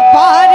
Pai.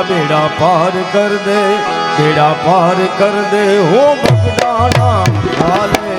મારા બેડા પાર કર દે બેડા પાર કર દે હો ભગડાના હાલે.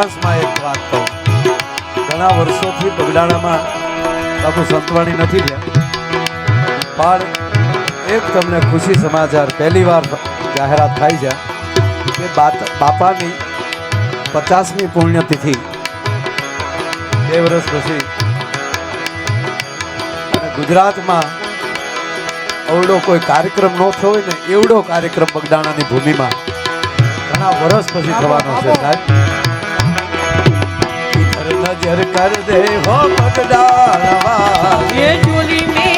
સારાંશમાં એક વાત કહું. ઘણા વર્ષોથી બગડાણામાં બાપુ સંતવાણી નથી થયા પણ એક તમને ખુશી સમાચાર પહેલી વાર જાહેરાત થાય છે કે બાપાની પચાસમી પુણ્યતિથિ બે વર્ષ પછી ગુજરાતમાં અવડો કોઈ કાર્યક્રમ ન થયો હોય ને એવડો કાર્યક્રમ બગડાણાની ભૂમિમાં ઘણા વર્ષ પછી થવાનો છે સાહેબ. હાજર કર દે હો પગડાળવા એ જોલી મે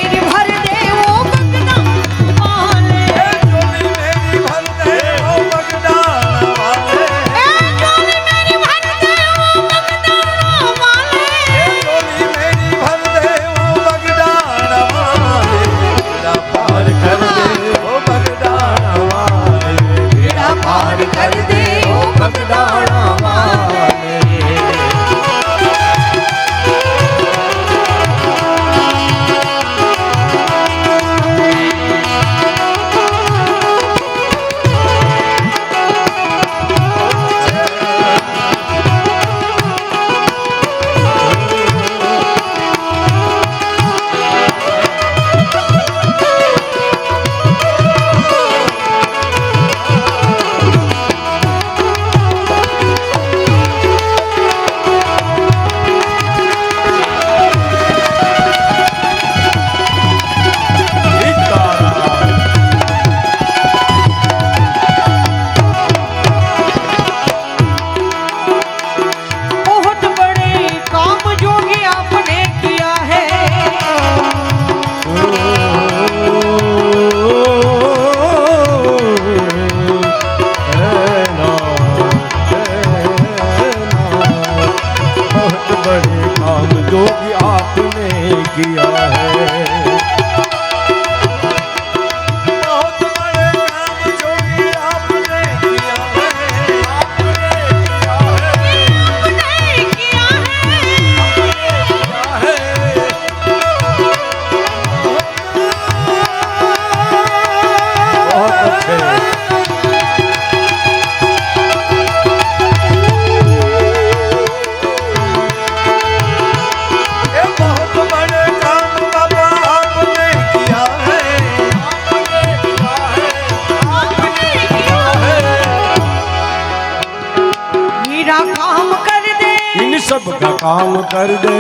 કામ કર દે.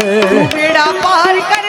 બેડા પાર કર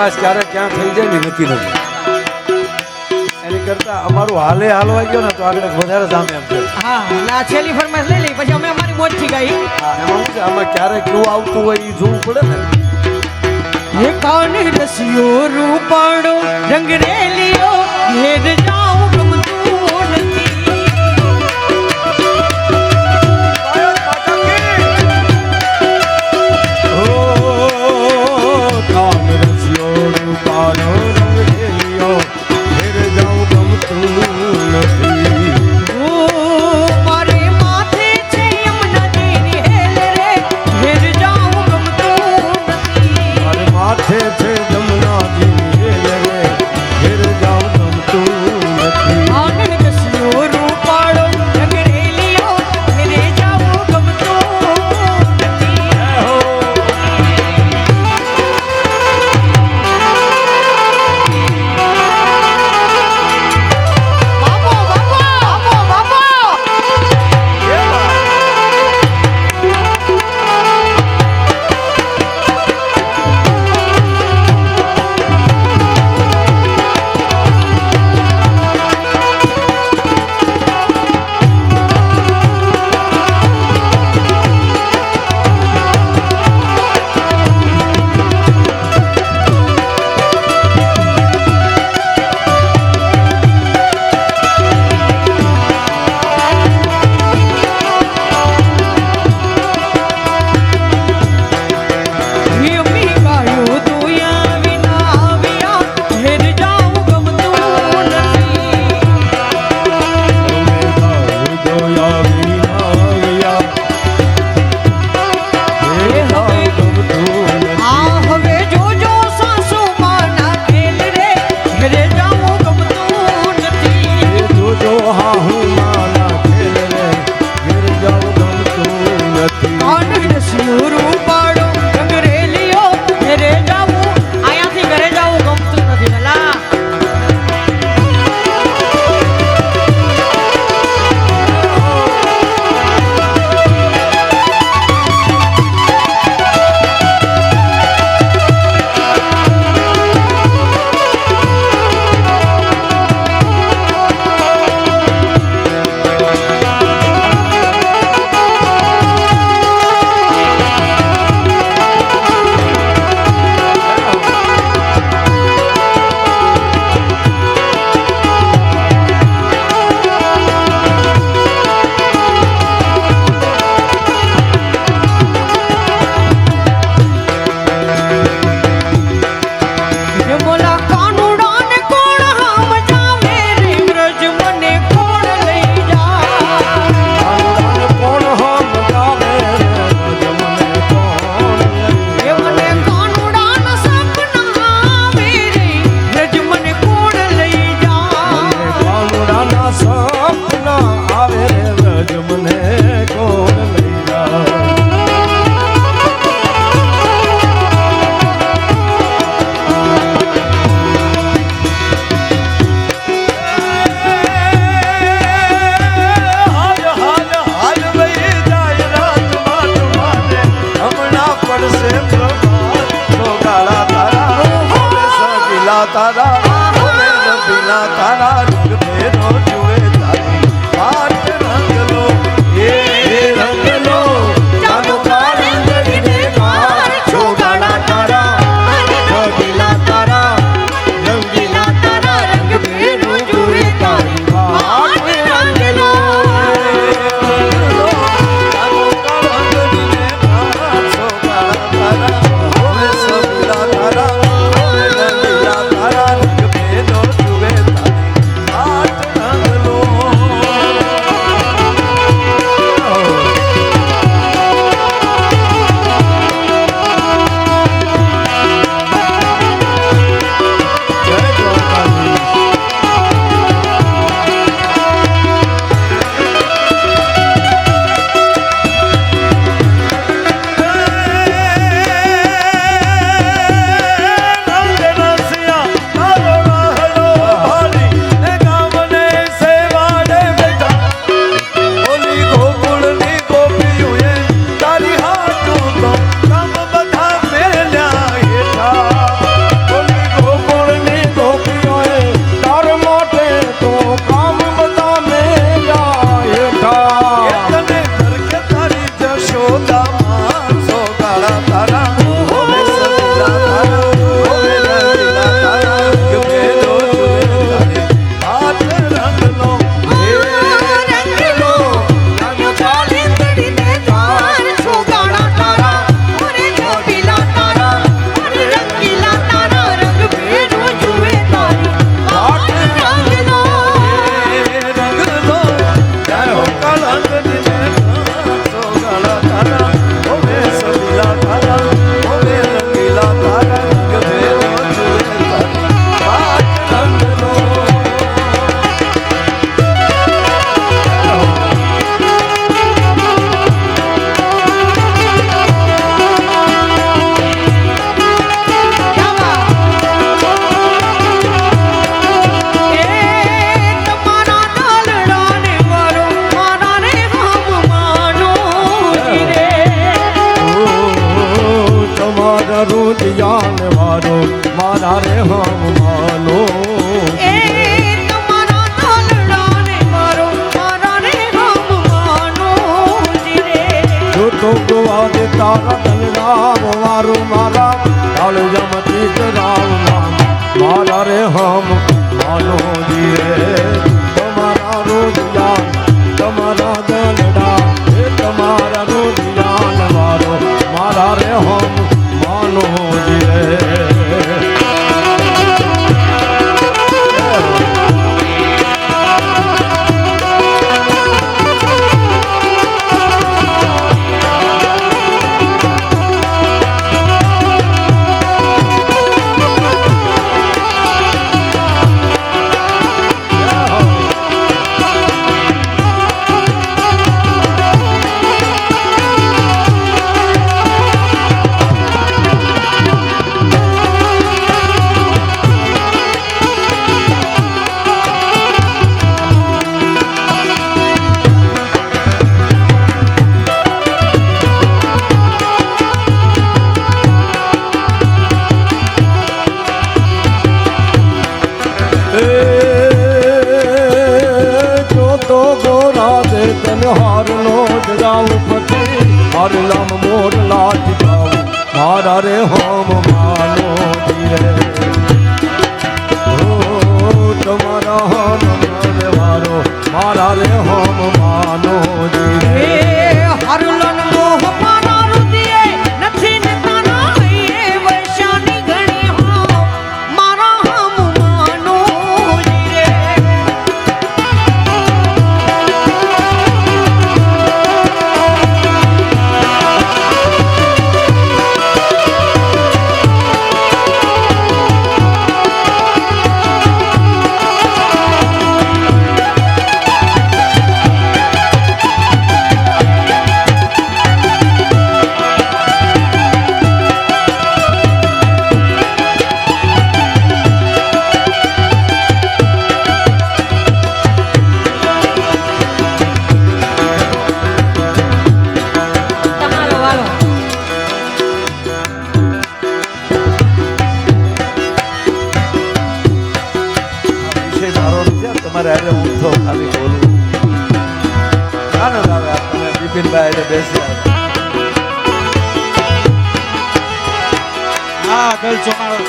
સમાસ ક્યારેક ક્યાં થઈ જાય ને નક્કી નથી. એની કરતા અમારું હાલે હાલવા ગયો ને તો આગળ વધારે સામે એમ હા છેલ્લી ફરમાશ લઈ લઈ પછી અમે અમારી મોજથી ગઈ હા એમાં છે? આમાં ક્યારેક કેવું આવતું હોય એ જોવું પડે ને. એ રસિયો રૂપાણો રંગ રેલિયો ઘેર arrumar તમારે અરે ઊંધો ખાલી બોલવું આનંદ આવે તમે બિપિનભાઈ એટલે બેસી હા ગલ ચોમાડો.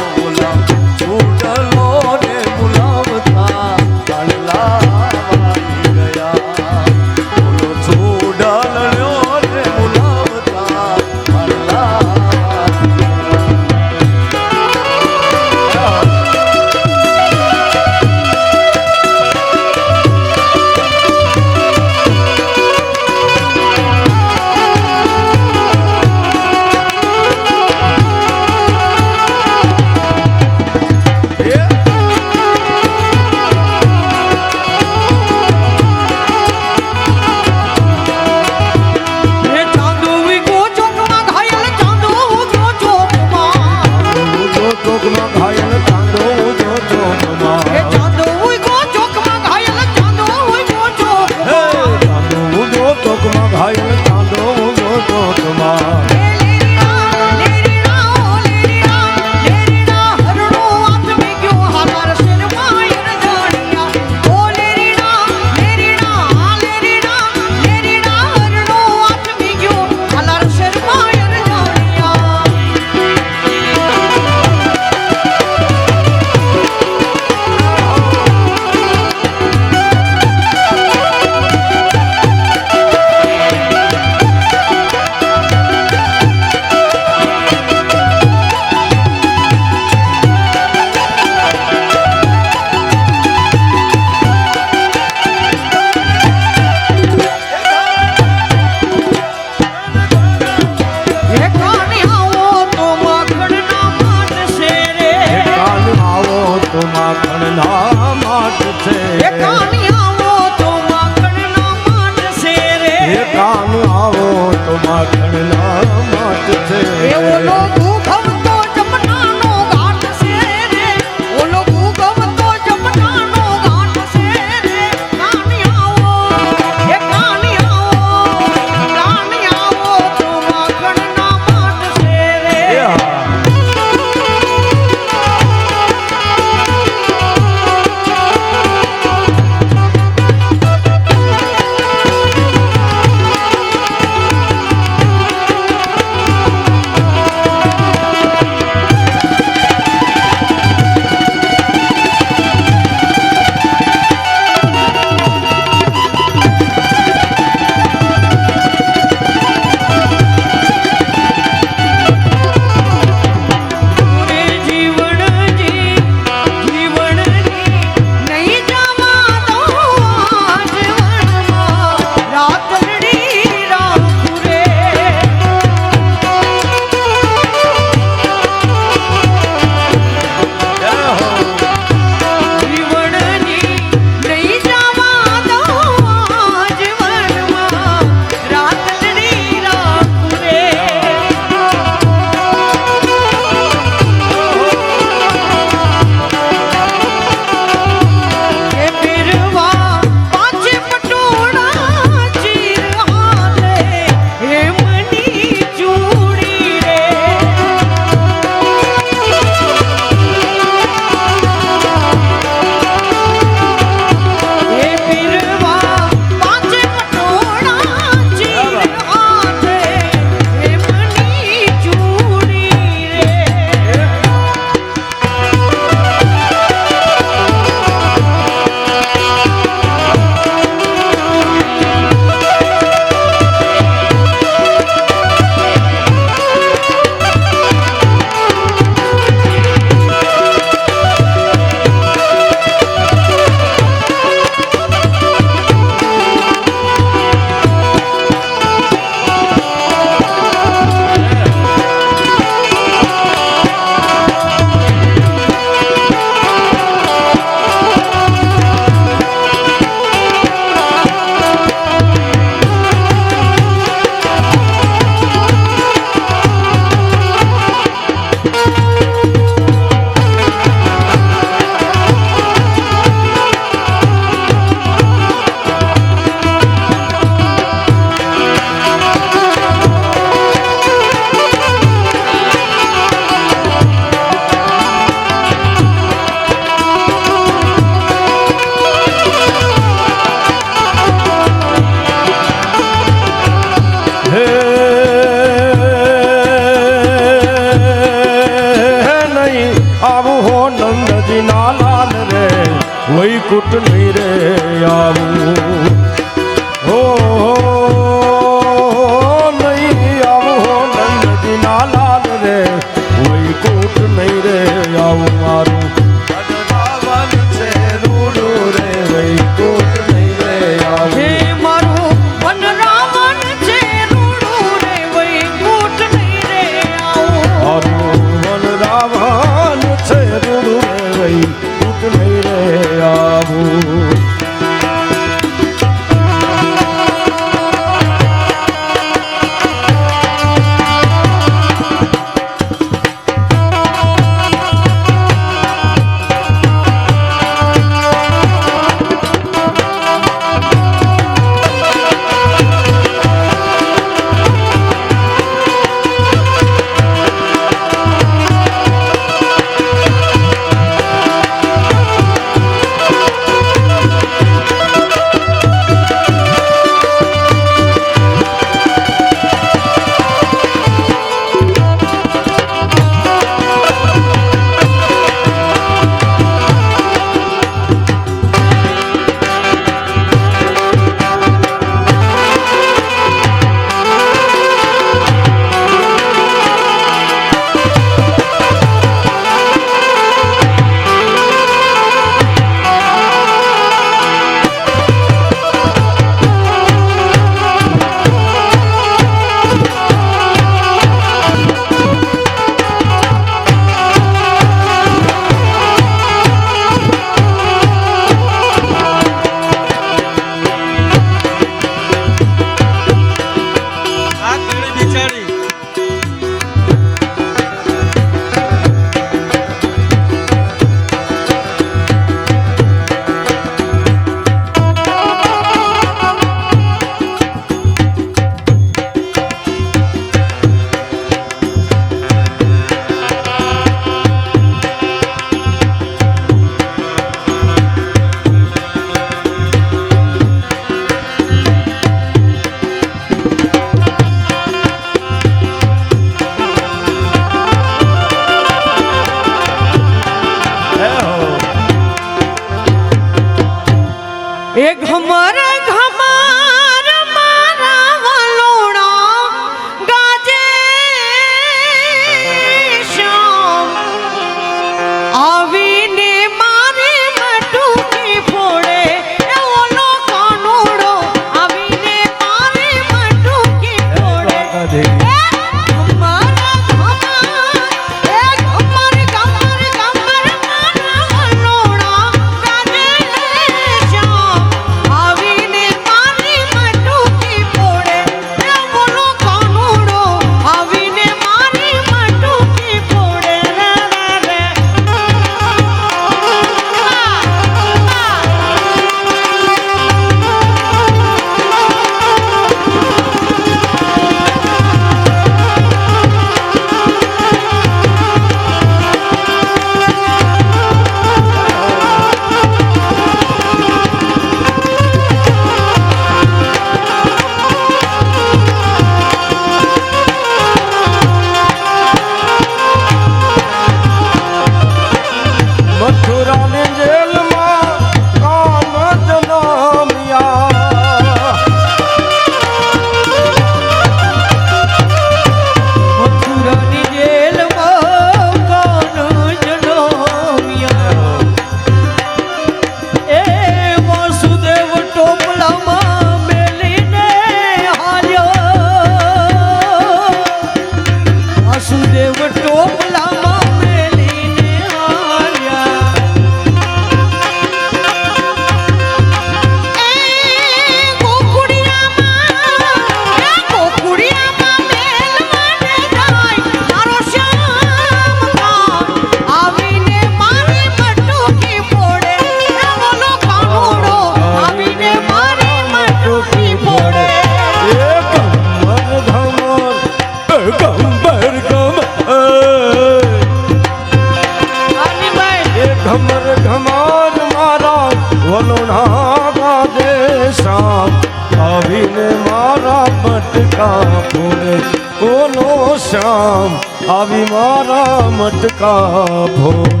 ઓનો શ્યામ